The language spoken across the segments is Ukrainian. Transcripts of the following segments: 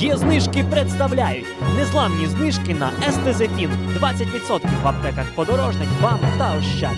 Є знижки представляють незламні знижки на естезефін 20% в аптеках подорожник, вам та ощад.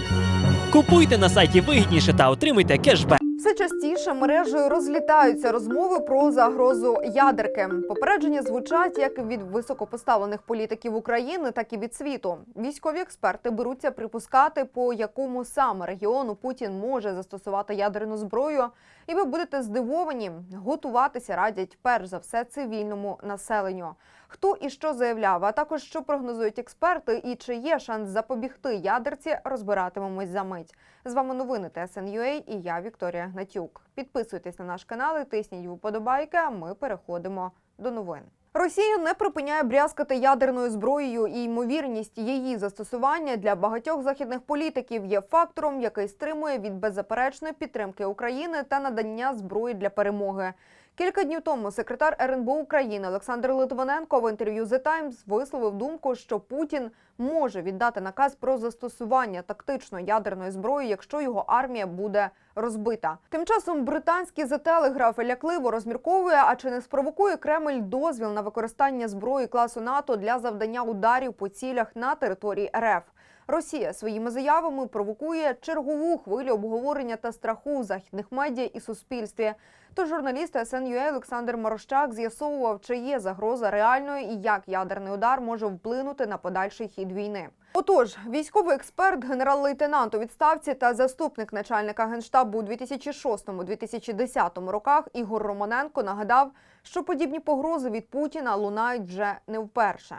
Купуйте на сайті вигідніше та отримуйте кешбек. Частіше мережею розлітаються розмови про загрозу ядерки. Попередження звучать як від високопоставлених політиків України, так і від світу. Військові експерти беруться припускати, по якому саме регіону Путін може застосувати ядерну зброю. І ви будете здивовані. Готуватися радять перш за все цивільному населенню. Хто і що заявляв, а також що прогнозують експерти, і чи є шанс запобігти ядерці, розбиратимемось за мить. З вами новини ТСНЮА і я Вікторія Гнатюк. Підписуйтесь на наш канал і тисніть вподобайки. А ми переходимо до новин. Росія не припиняє брязкати ядерною зброєю, і ймовірність її застосування для багатьох західних політиків є фактором, який стримує від беззаперечної підтримки України та надання зброї для перемоги. Кілька днів тому секретар РНБО України Олександр Литвиненко в інтерв'ю The Times висловив думку, що Путін може віддати наказ про застосування тактичної ядерної зброї, якщо його армія буде розбита. Тим часом британський The Telegraph лякливо розмірковує, а чи не спровокує Кремль дозвіл на використання зброї класу НАТО для завдання ударів по цілях на території РФ. Росія своїми заявами провокує чергову хвилю обговорення та страху в західних медіа і суспільстві. Тож журналіст СНЮА Олександр Марощак з'ясовував, чи є загроза реальною і як ядерний удар може вплинути на подальший хід війни. Отож, військовий експерт, генерал-лейтенант у відставці та заступник начальника генштабу у 2006-2010 роках Ігор Романенко нагадав, що подібні погрози від Путіна лунають вже не вперше.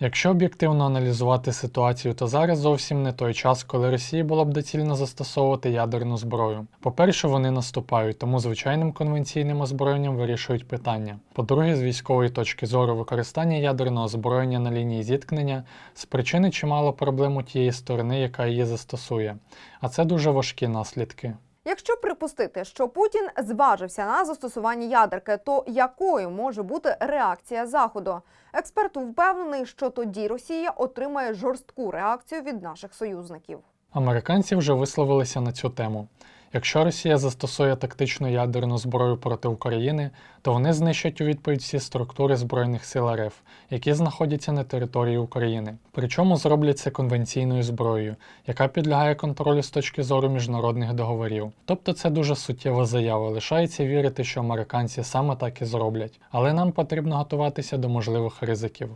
Якщо об'єктивно аналізувати ситуацію, то зараз зовсім не той час, коли Росії було б доцільно застосовувати ядерну зброю. По-перше, вони наступають, тому звичайним конвенційним озброєнням вирішують питання. По-друге, з військової точки зору використання ядерного озброєння на лінії зіткнення спричинить чимало проблем у тієї сторони, яка її застосує. А це дуже важкі наслідки. Якщо припустити, що Путін зважився на застосування ядерки, то якою може бути реакція Заходу? Експерт впевнений, що тоді Росія отримає жорстку реакцію від наших союзників. Американці вже висловилися на цю тему. Якщо Росія застосує тактичну ядерну зброю проти України, то вони знищать у відповідь всі структури Збройних сил РФ, які знаходяться на території України. Причому зроблять це конвенційною зброєю, яка підлягає контролю з точки зору міжнародних договорів. Тобто це дуже суттєва заява. Лишається вірити, що американці саме так і зроблять, але нам потрібно готуватися до можливих ризиків.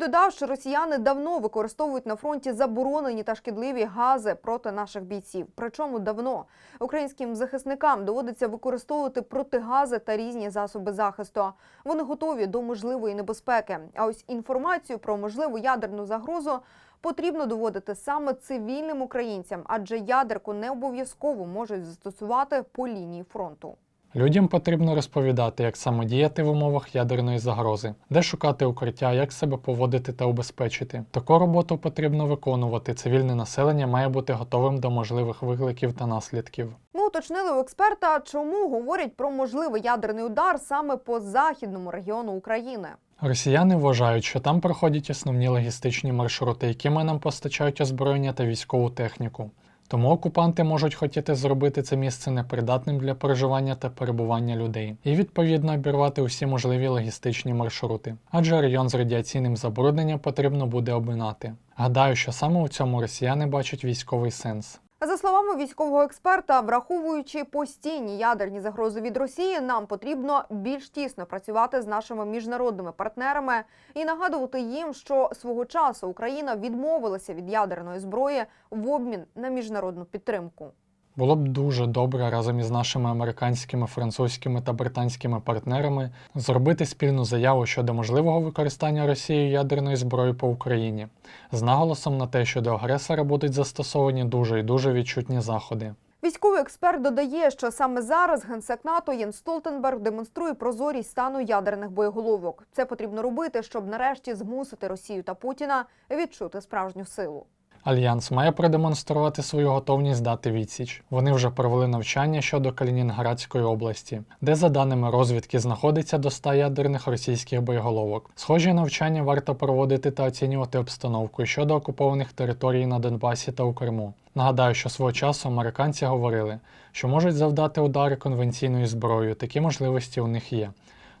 Додав, що росіяни давно використовують на фронті заборонені та шкідливі гази проти наших бійців. Причому давно українським захисникам доводиться використовувати протигази та різні засоби захисту. Вони готові до можливої небезпеки. А ось інформацію про можливу ядерну загрозу потрібно доводити саме цивільним українцям, адже ядерку не обов'язково можуть застосувати по лінії фронту. Людям потрібно розповідати, як саме діяти в умовах ядерної загрози, де шукати укриття, як себе поводити та убезпечити. Таку роботу потрібно виконувати. Цивільне населення має бути готовим до можливих викликів та наслідків. Ми уточнили у експерта, чому говорять про можливий ядерний удар саме по західному регіону України. Росіяни вважають, що там проходять основні логістичні маршрути, якими нам постачають озброєння та військову техніку. Тому окупанти можуть хотіти зробити це місце непридатним для проживання та перебування людей, і відповідно обірвати усі можливі логістичні маршрути, адже район з радіаційним забрудненням потрібно буде обминати. Гадаю, що саме у цьому росіяни бачать військовий сенс. За словами військового експерта, враховуючи постійні ядерні загрози від Росії, нам потрібно більш тісно працювати з нашими міжнародними партнерами і нагадувати їм, що свого часу Україна відмовилася від ядерної зброї в обмін на міжнародну підтримку. Було б дуже добре разом із нашими американськими, французькими та британськими партнерами зробити спільну заяву щодо можливого використання Росією ядерної зброї по Україні, з наголосом на те, що до агресора будуть застосовані дуже і дуже відчутні заходи. Військовий експерт додає, що саме зараз генсек НАТО Єн Столтенберг демонструє прозорість стану ядерних боєголовок. Це потрібно робити, щоб нарешті змусити Росію та Путіна відчути справжню силу. Альянс має продемонструвати свою готовність дати відсіч. Вони вже провели навчання щодо Калінінградської області, де, за даними розвідки, знаходиться до 100 ядерних російських боєголовок. Схожі навчання варто проводити та оцінювати обстановку щодо окупованих територій на Донбасі та у Криму. Нагадаю, що свого часу американці говорили, що можуть завдати удари конвенційною зброєю, такі можливості у них є.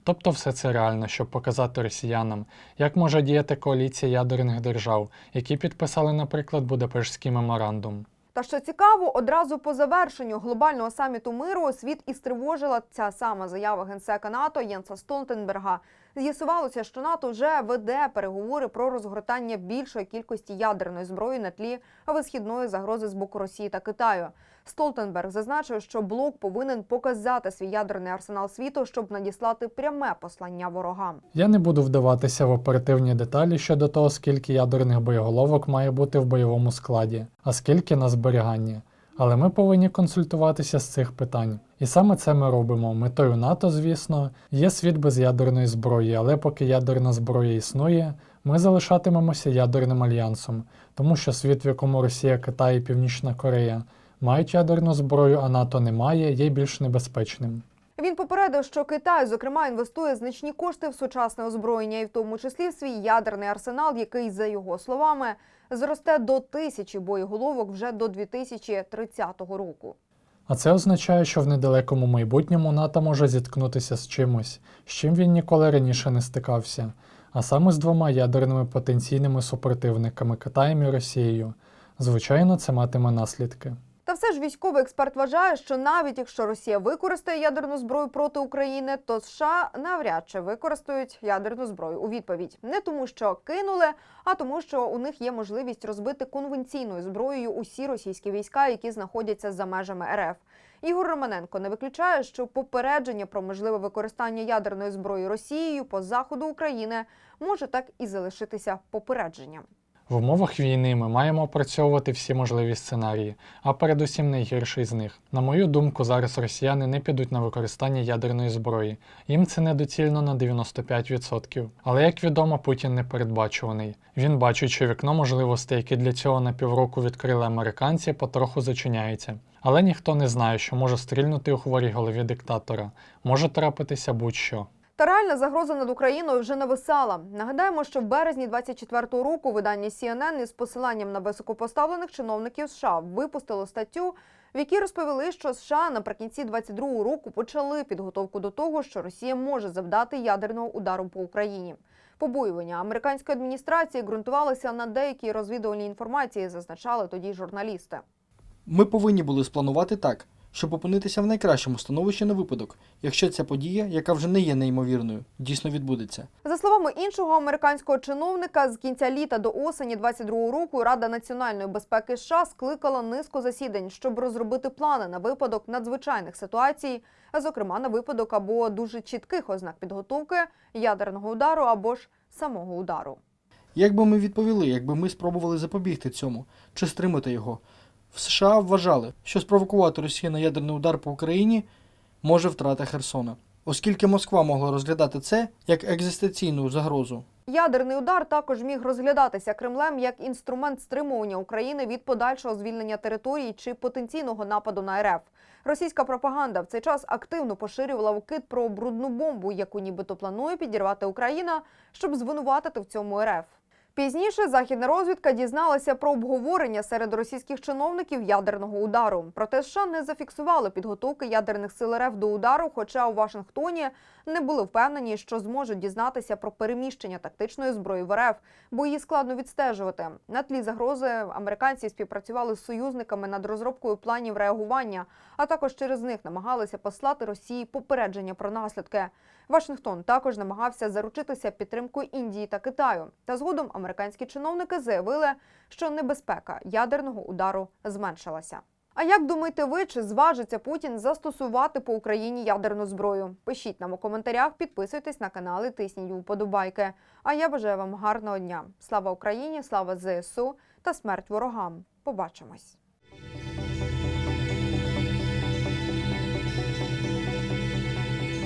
Тобто все це реально, щоб показати росіянам, як може діяти коаліція ядерних держав, які підписали, наприклад, Будапештський меморандум. Та що цікаво, одразу по завершенню глобального саміту миру світ і стривожила ця сама заява генсека НАТО Єнса Столтенберга. З'ясувалося, що НАТО вже веде переговори про розгортання більшої кількості ядерної зброї на тлі висхідної загрози з боку Росії та Китаю. Столтенберг зазначив, що блок повинен показати свій ядерний арсенал світу, щоб надіслати пряме послання ворогам. Я не буду вдаватися в оперативні деталі щодо того, скільки ядерних боєголовок має бути в бойовому складі, а скільки на зберіганні. Але ми повинні консультуватися з цих питань. І саме це ми робимо. Метою НАТО, звісно, є світ без ядерної зброї, але поки ядерна зброя існує, ми залишатимемося ядерним альянсом, тому що світ, в якому Росія, Китай і Північна Корея мають ядерну зброю, а НАТО не має, є більш небезпечним. Він попередив, що Китай, зокрема, інвестує значні кошти в сучасне озброєння, і в тому числі в свій ядерний арсенал, який, за його словами, зросте до тисячі боєголовок вже до 2030 року. А це означає, що в недалекому майбутньому НАТО може зіткнутися з чимось, з чим він ніколи раніше не стикався, а саме з двома ядерними потенційними супротивниками Китаєм і Росією. Звичайно, це матиме наслідки. Та все ж військовий експерт вважає, що навіть якщо Росія використає ядерну зброю проти України, то США навряд чи використають ядерну зброю у відповідь. Не тому, що кинули, а тому, що у них є можливість розбити конвенційною зброєю усі російські війська, які знаходяться за межами РФ. Ігор Романенко не виключає, що попередження про можливе використання ядерної зброї Росією по заходу України може так і залишитися попередженням. В умовах війни ми маємо опрацьовувати всі можливі сценарії, а передусім найгірший з них. На мою думку, зараз росіяни не підуть на використання ядерної зброї. Їм це недоцільно на 95%. Але як відомо, Путін непередбачуваний. Він бачить, що вікно можливостей, які для цього на півроку відкрили американці, потроху зачиняється. Але ніхто не знає, що може стрільнути у хворій голові диктатора. Може трапитися будь-що. Та реальна загроза над Україною вже нависала. Нагадаємо, що в березні 24-го року видання CNN із посиланням на високопоставлених чиновників США випустило статтю, в якій розповіли, що США наприкінці 22-го року почали підготовку до того, що Росія може завдати ядерного удару по Україні. Побоювання американської адміністрації ґрунтувалися на деякій розвідувальній інформації, зазначали тоді журналісти. Ми повинні були спланувати так, щоб опинитися в найкращому становищі на випадок, якщо ця подія, яка вже не є неймовірною, дійсно відбудеться. За словами іншого американського чиновника, з кінця літа до осені 22-го року Рада національної безпеки США скликала низку засідань, щоб розробити плани на випадок надзвичайних ситуацій, зокрема на випадок або дуже чітких ознак підготовки ядерного удару або ж самого удару. Як би ми відповіли, якби ми спробували запобігти цьому чи стримати його? В США вважали, що спровокувати Росію на ядерний удар по Україні може втрата Херсона, оскільки Москва могла розглядати це як екзистенційну загрозу. Ядерний удар також міг розглядатися Кремлем як інструмент стримування України від подальшого звільнення територій чи потенційного нападу на РФ. Російська пропаганда в цей час активно поширювала вкид про брудну бомбу, яку нібито планує підірвати Україна, щоб звинуватити в цьому РФ. Пізніше західна розвідка дізналася про обговорення серед російських чиновників ядерного удару. Проте США не зафіксували підготовки ядерних сил РФ до удару, хоча у Вашингтоні не були впевнені, що зможуть дізнатися про переміщення тактичної зброї в РФ, бо її складно відстежувати. На тлі загрози американці співпрацювали з союзниками над розробкою планів реагування, а також через них намагалися послати Росії попередження про наслідки. Вашингтон також намагався заручитися підтримкою Індії та Китаю. Та згодом американські чиновники заявили, що небезпека ядерного удару зменшилася. А як думаєте ви, чи зважиться Путін застосувати по Україні ядерну зброю? Пишіть нам у коментарях, підписуйтесь на канал і тисніть вподобайки. А я бажаю вам гарного дня. Слава Україні, слава ЗСУ та смерть ворогам. Побачимось.